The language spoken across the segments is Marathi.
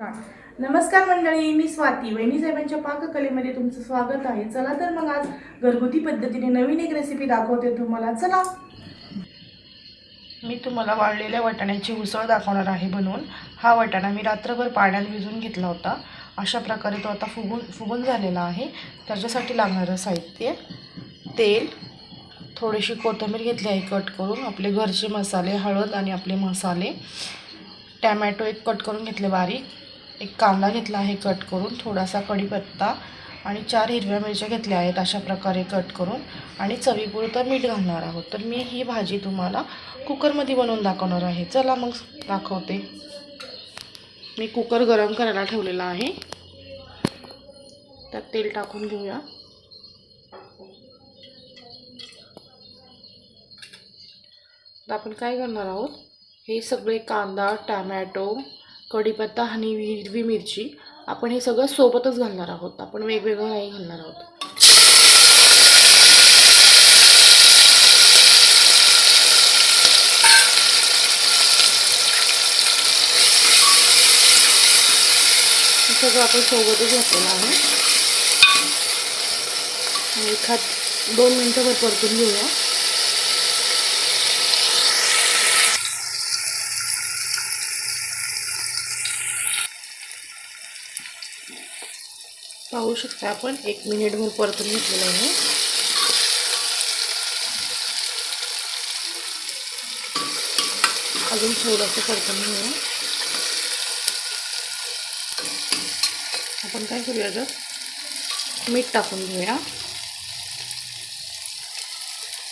नमस्कार मंडळी मी स्वाती. वहिनी साहेबांच्या पाककलेमध्ये तुमचं स्वागत आहे. चला तर मग आज घरगुती पद्धतीने नवीन एक रेसिपी दाखवते तुम्हाला. चला. मी तुम्हाला वाळलेल्या वाटाण्याची उसळ दाखवणार आहे बनवून. हा वाटाणा मी रात्रभर पाण्यात भिजवून घेतला होता. अशा प्रकारे तो आता फुगून फुगून झालेला आहे. त्याच्यासाठी लागणारं साहित्य तेल थोडीशी कोथिंबीर घेतली आहे कट करून. आपले घरचे मसाले हळद आणि आपले मसाले. टॅमॅटो एक कट करून घेतले बारीक. एक कांदा घेतला आहे कट करून थोडासा कढीपत्ता आणि चार हिरव्या मिरच्या घेतल्या आहेत अशा प्रकारे कट करून आणि चवीपुरतं मीठ घालणार आहोत. तर मी ही भाजी तुम्हाला कुकरमध्ये बनवून दाखवणार आहे. चला मग दाखवते. मी कुकर गरम करायला ठेवलेला आहे. त्यात तेल टाकून घेऊया. तर आपण काय करणार आहोत? हे सगळे कांदा टॅमॅटो कढीपत्ता आणि हिरवी मिरची. आपण हे सगळं सोबतच घालणार आहोत. आपण वेगवेगळं नाही घालणार आहोत. हे सगळं आपण सोबतच घातलेलं आहे. आणि एखाद दोन मिनटं परतून घेऊया. पाहू शकता आपण. एक मिनिटभर परतून घेतलेलं आहे अजून थोडंसं परतून घेऊया आपण काय करूया जर? मीठ टाकून घेऊया.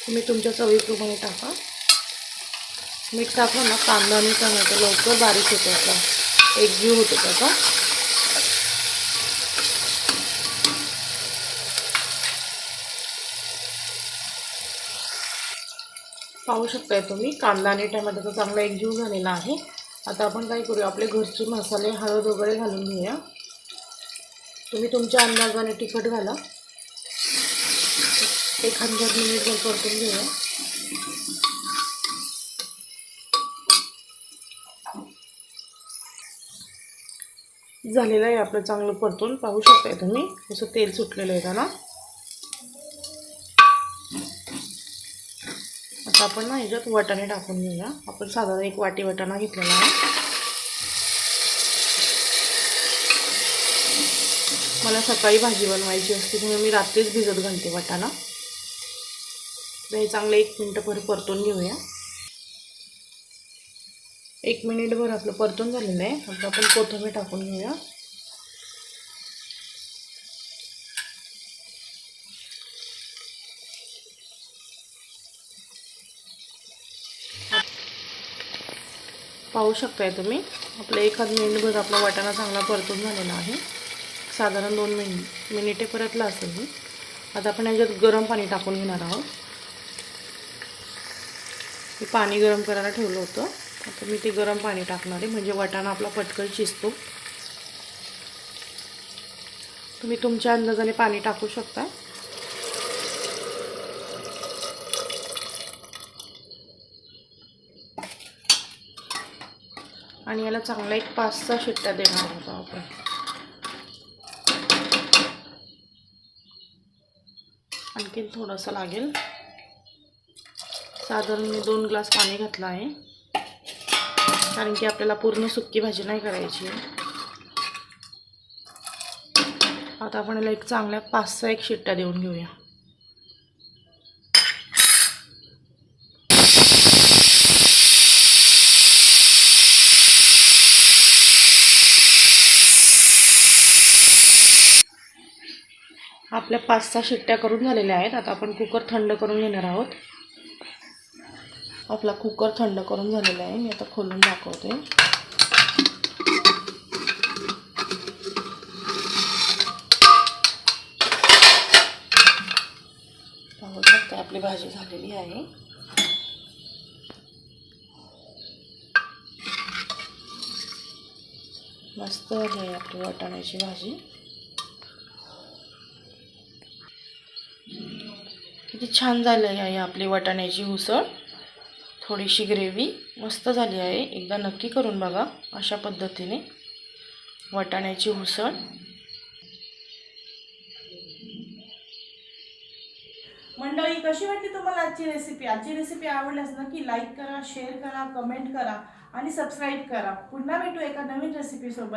तुम्ही तुमच्या चवीप्रमाणे टाका. मीठ टाकलं ना कांदा आणि टोमॅटो लवकर बारीक होतो आता एक जीव होतो त्याचा. पाहू शकताय तुम्ही. कांदा आणि टमाट्याचा चांगला एक जीव झालेला आहे. आता आपण काय करूया आपले घरचे मसाले हळद वगैरे घालून घेऊया. तुम्ही तुमच्या अंदाजाने तिखट घाला. एक हंड्रेड मिनिट जर परतून घेऊया. झालेलं आहे आपलं चांगलं परतून. पाहू शकताय तुम्ही. असं तेल सुटलेलं आहे त्याला. आता आपण ना ह्याच्यात वाटाणे टाकून घेऊया. आपण साधारण एक वाटी वाटाणा घेतलेला आहे. मला सकाळी भाजी बनवायची असते म्हणून मी रात्रीच भिजत घालते वाटाणा. तर हे चांगलं एक मिनटंभर परतून घेऊया. एक मिनिटभर आपलं परतून झालेलं आहे. आता आपण कोथिंबीर टाकून घेऊया. पाहू शकताय तुम्ही. आपलं एखाद मिनिटभर आपला वाटाणा चांगला परतून झालेला आहे. साधारण दोन मिनि मिनिटे परतला असेल मी. आता आपण याच्यात गरम पाणी टाकून घेणार आहोत. मी पाणी गरम करायला ठेवलं होतं. आता मी ते गरम पाणी टाकणार आहे. म्हणजे वाटाणा आपला पटकन शिजतो. तुम्ही तुमच्या अंदाजाने पाणी टाकू शकता. आणि याला चांगला एक पाच सहा शिट्ट्या देणार होतो आपण. आणखीन थोडंसं लागेल. साधारण मी दोन ग्लास पाणी घातलं आहे. कारण की आपल्याला पूर्ण सुक्की भाजी नाही करायची. आता आपण याला एक चांगल्या पाच सहा एक शिट्ट्या देऊन घेऊया. आपल्या पाच सहा शिट्ट्या करून झालेल्या आहेत. आता आपण कुकर थंड करून घेणार आहोत. आपला कुकर थंड करून झालेला आहे. मी आता खोलून दाखवते. पाहू शकता आपली भाजी झालेली आहे. मस्त आहे आपली वाटाण्याची भाजी. किती छान झाली आहे आपली वाटाण्याची उसळ. थोडीशी ग्रेव्ही मस्त झाली आहे. एकदा नक्की करून बघा अशा पद्धतीने वाटाण्याची उसळ. मंडळी कशी वाटली तुम्हाला आजची रेसिपी आजची रेसिपी आवडल्यास नक्की लाईक करा शेअर करा कमेंट करा आणि सबस्क्राईब करा. पुन्हा भेटू एका नवीन रेसिपीसोबत